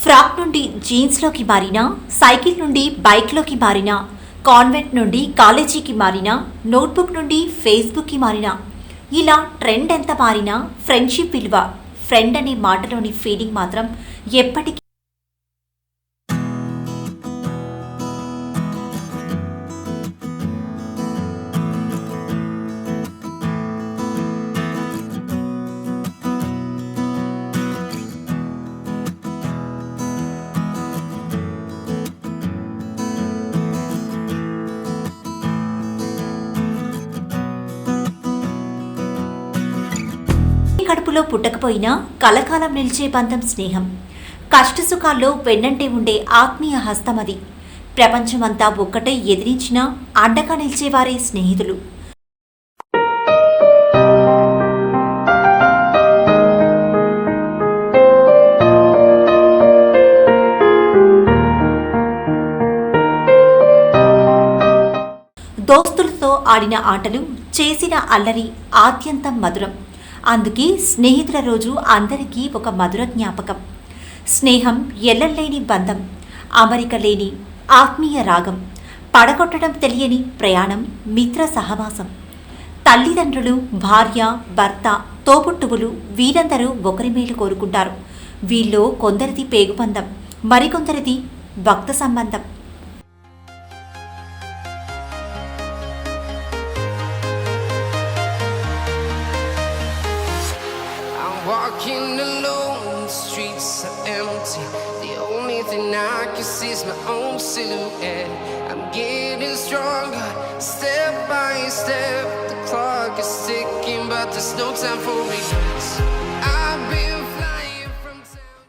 Frock నుండి జీన్స్లోకి మారినా cycle నుండి బైక్లోకి మారినా కాన్వెంట్ నుండి కాలేజీకి మారినా నోట్బుక్ నుండి ఫేస్బుక్కి మారినా ఇలా ట్రెండ్ ఎంత మారినా ఫ్రెండ్షిప్ విలువ ఫ్రెండ్ అనే మాటలోని ఫీలింగ్ మాత్రం ఎప్పటికీ కడుపులో పుట్టకపోయినా కలకాలం నిలిచే బంధం స్నేహం. కష్టసుఖాల్లో వెన్నంటే ఉండే ఆత్మీయ హస్తం అది. ప్రపంచమంతా ఒక్కటే ఎదిరించినా అండగా నిలిచేవారే స్నేహితులు. దోస్తులతో ఆడిన ఆటలు చేసిన అల్లరి ఆద్యంతం మధురం. అందుకే స్నేహితుల రోజు అందరికీ ఒక మధుర జ్ఞాపకం. స్నేహం ఎల్లలేని బంధం అమరిక లేని ఆత్మీయ రాగం పడగొట్టడం తెలియని ప్రయాణం మిత్ర సహవాసం. తల్లిదండ్రులు భార్య భర్త తోబుట్టువులు వీరందరూ ఒకరి మేలు కోరుకుంటారు. వీళ్ళు కొందరిది పేగుబంధం మరికొందరిది భక్త సంబంధం. And I can see my own silhouette. I'm getting stronger, step by step. The clock is ticking, but there's no time for regrets. I've been flying from town.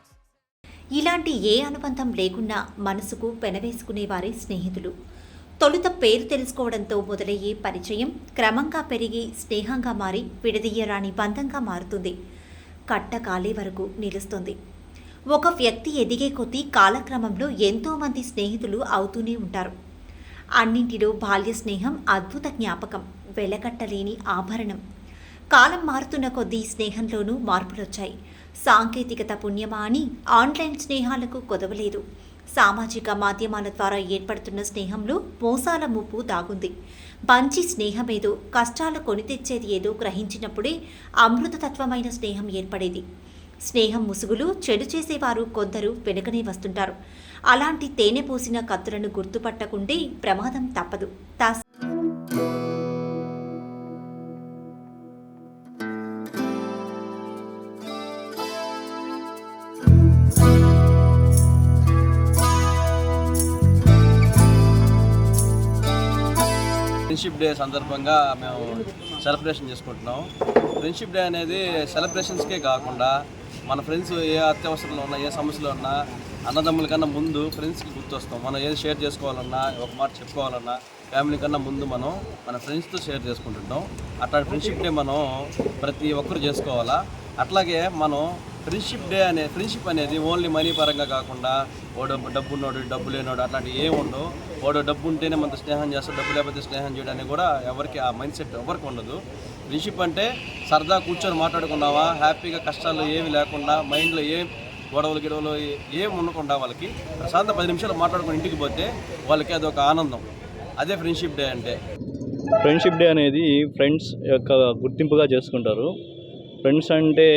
ఇలాంటి ఏ అనుబంధం లేకున్నా మనసుకు పెనవేసుకునేవారే స్నేహితులు తొలుత పేరు తెలుసుకోవడంతో మొదలయ్యే పరిచయం క్రమంగా పెరిగి స్నేహంగా మారి విడదీయరాని బంధంగా మారుతుంది కట్ట కాలే వరకు నిలుస్తుంది ఒక వ్యక్తి ఎదిగే కొద్దీ కాలక్రమంలో ఎంతోమంది స్నేహితులు అవుతూనే ఉంటారు. అన్నింటిలో బాల్య స్నేహం అద్భుత జ్ఞాపకం వెలకట్టలేని ఆభరణం. కాలం మారుతున్న కొద్దీ స్నేహంలోనూ మార్పులొచ్చాయి. సాంకేతికత పుణ్యమా అని ఆన్లైన్ స్నేహాలకు కొదవలేదు. సామాజిక మాధ్యమాల ద్వారా ఏర్పడుతున్న స్నేహంలో మోసాల ముప్పు దాగుంది. మంచి స్నేహమేదో కష్టాలు కొని తెచ్చేది ఏదో గ్రహించినప్పుడే అమృతతత్వమైన స్నేహం ఏర్పడేది. స్నేహం ముసుగులు చెడు చేసేవారు కొందరు వెనుకనే వస్తుంటారు. అలాంటి తేనె పోసిన కత్తులను గుర్తుపట్టకుంటే ప్రమాదం తప్పదు. తాస్ ఫ్రెండ్షిప్ డే సందర్భంగా మేము సెలబ్రేషన్ చేసుకుంటున్నాం. ఫ్రెండ్షిప్ డే అనేది సెలబ్రేషన్స్కే కాకుండా మన ఫ్రెండ్స్ ఏ అత్యవసరంలో ఉన్నా ఏ సమస్యలో ఉన్నా అన్నదమ్ముల కన్నా ముందు ఫ్రెండ్స్కి గుర్తొస్తాం. మనం ఏది షేర్ చేసుకోవాలన్నా ఒక మాట చెప్పుకోవాలన్నా ఫ్యామిలీ కన్నా ముందు మనం మన ఫ్రెండ్స్తో షేర్ చేసుకుంటుంటాం. అట్లాంటి ఫ్రెండ్షిప్ని మనం ప్రతి ఒక్కరు చేసుకోవాలా? అట్లాగే మనం ఫ్రెండ్షిప్ డే అనే ఫ్రెండ్షిప్ అనేది ఓన్లీ మనీ పరంగా కాకుండా ఓ డబ్బు ఉన్నోడు డబ్బు లేనోడు అట్లాంటివి ఏమి ఉండవు. ఓడో డబ్బు ఉంటేనే మనతో స్నేహం చేస్తాడు డబ్బు లేకపోతే స్నేహం చేయడానికి కూడా ఎవరికి ఆ మైండ్ సెట్ ఎవరికి ఉండదు. ఫ్రెండ్షిప్ అంటే సరదా కూర్చొని మాట్లాడుకున్నావా హ్యాపీగా కష్టాలు ఏమి లేకుండా మైండ్లో ఏం గొడవలు గిడవలు ఏం ఉండకుండా వాళ్ళకి ప్రశాంత పది నిమిషాలు మాట్లాడుకుని ఇంటికి పోతే వాళ్ళకి అదొక ఆనందం. అదే ఫ్రెండ్షిప్ డే అంటే. ఫ్రెండ్షిప్ డే అనేది ఫ్రెండ్స్ యొక్క గుర్తింపుగా చేసుకుంటారు. ఫ్రెండ్స్ అంటే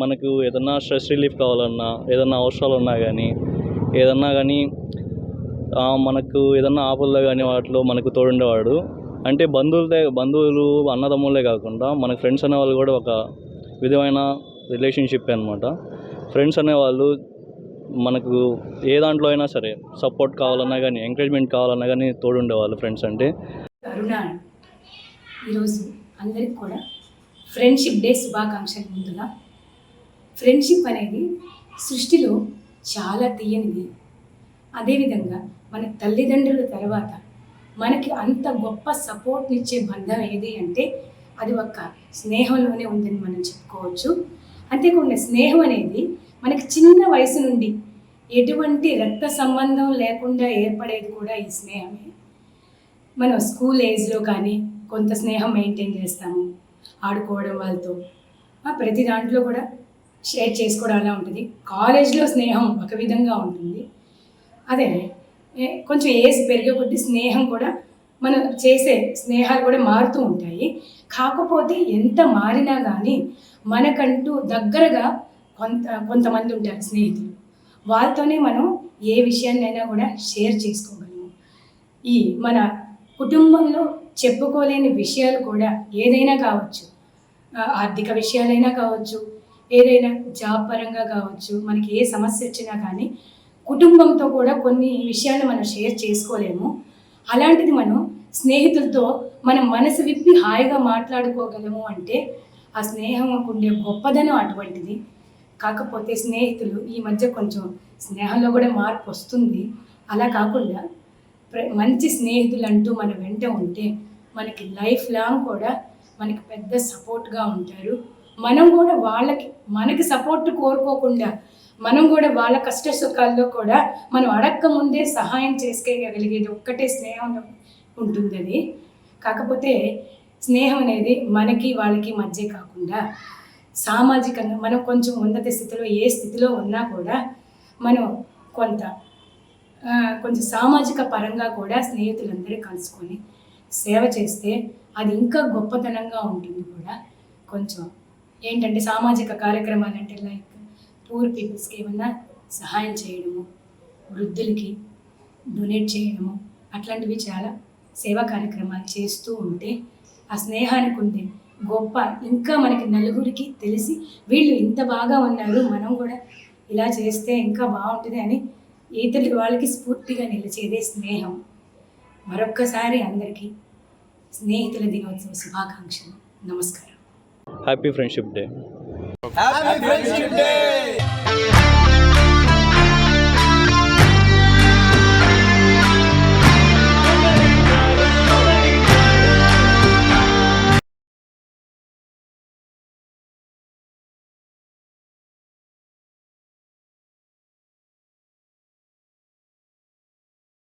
మనకు ఏదన్నా స్ట్రెస్ రిలీఫ్ కావాలన్నా ఏదన్నా అవసరాలు ఉన్నా కానీ ఏదన్నా కానీ మనకు ఏదన్నా ఆపల్లో కానీ వాటిలో మనకు తోడుండేవాడు. అంటే బంధువులదే బంధువులు అన్నదమ్ములే కాకుండా మనకు ఫ్రెండ్స్ అనేవాళ్ళు కూడా ఒక విధమైన రిలేషన్షిప్ అనమాట ఫ్రెండ్స్ అనేవాళ్ళు మనకు ఏ దాంట్లో అయినా సరే సపోర్ట్ కావాలన్నా కానీ ఎంకరేజ్మెంట్ కావాలన్నా కానీ తోడుండేవాళ్ళు ఫ్రెండ్స్ అంటే. ఈరోజు అందరికి కూడా ఫ్రెండ్షిప్ డే శుభాకాంక్షలు ముందుగా. ఫ్రెండ్షిప్ అనేది సృష్టిలో చాలా తీయనిది. అదేవిధంగా మన తల్లిదండ్రుల తర్వాత మనకి అంత గొప్ప సపోర్ట్నిచ్చే బంధం ఏది అంటే అది ఒక స్నేహంలోనే ఉందని మనం చెప్పుకోవచ్చు. అంతేకాకుండా స్నేహం అనేది మనకి చిన్న వయసు నుండి ఎటువంటి రక్త సంబంధం లేకుండా ఏర్పడేది కూడా ఈ స్నేహమే. మనం స్కూల్ ఏజ్లో కానీ కొంత స్నేహం మెయింటైన్ చేస్తాము. ఆడుకోవడం వాళ్ళతో. ప్రతి దాంట్లో కూడా షేర్ చేసుకోవడం అలా ఉంటుంది. కాలేజ్లో స్నేహం ఒక విధంగా ఉంటుంది. అదే కొంచెం ఏజ్ పెరిగే కొద్దీ స్నేహం కూడా మనం చేసే స్నేహాలు కూడా మారుతూ ఉంటాయి. కాకపోతే ఎంత మారినా కానీ మనకంటూ దగ్గరగా కొంత కొంతమంది ఉంటారు స్నేహితులు. వాళ్ళతోనే మనం ఏ విషయాన్నైనా కూడా షేర్ చేసుకోగలము. ఈ మన కుటుంబంలో చెప్పుకోలేని విషయాలు కూడా ఏదైనా కావచ్చు. ఆర్థిక విషయాలైనా కావచ్చు ఏదైనా జాబ్ పరంగా కావచ్చు మనకి ఏ సమస్య వచ్చినా కానీ కుటుంబంతో కూడా కొన్ని విషయాలు మనం షేర్ చేసుకోలేము. అలాంటిది మనం స్నేహితులతో మనం మనసు విప్పి హాయిగా మాట్లాడుకోగలము అంటే ఆ స్నేహం ఉండే గొప్పదనం అటువంటిది. కాకపోతే స్నేహితులు ఈ మధ్య కొంచెం స్నేహంలో కూడా మార్పు వస్తుంది. అలా కాకుండా ప్ర- మంచి స్నేహితులు అంటూ మన వెంట ఉంటే మనకి లైఫ్ లాంగ్ కూడా మనకి పెద్ద సపోర్ట్గా ఉంటారు. మనం కూడా వాళ్ళకి మనకి సపోర్ట్ కోరుకోకుండా మనం కూడా వాళ్ళ కష్ట సుఖాల్లో కూడా మనం అడక్క ముందే సహాయం చేసుకోగలిగేది ఒక్కటే స్నేహం ఉంటుంది అది కాకపోతే స్నేహం అనేది మనకి వాళ్ళకి మధ్య కాకుండా సామాజికంగా మనం కొంచెం ఉన్నత స్థితిలో ఏ స్థితిలో ఉన్నా కూడా మనం కొంత కొంచెం సామాజిక పరంగా కూడా స్నేహితులందరూ కలుసుకొని సేవ చేస్తే అది ఇంకా గొప్పతనంగా ఉంటుంది కూడా. కొంచెం ఏంటంటే సామాజిక కార్యక్రమాలు అంటే లైక్ పూర్ పీపుల్స్కి ఏమన్నా సహాయం చేయడము వృద్ధులకి డొనేట్ చేయడము అట్లాంటివి చాలా సేవా కార్యక్రమాలు చేస్తూ ఉంటే ఆ స్నేహానికి ఉండే గొప్ప ఇంకా మనకి నలుగురికి తెలిసి వీళ్ళు ఇంత బాగా ఉన్నారు మనం కూడా ఇలా చేస్తే ఇంకా బాగుంటుంది అని ఇతరుల వాళ్ళకి స్ఫూర్తిగా నిలిచేదే స్నేహం. మరొక్కసారి అందరికీ స్నేహితుల దినోత్సవ శుభాకాంక్షలు. నమస్కారం. Happy friendship day happy friendship day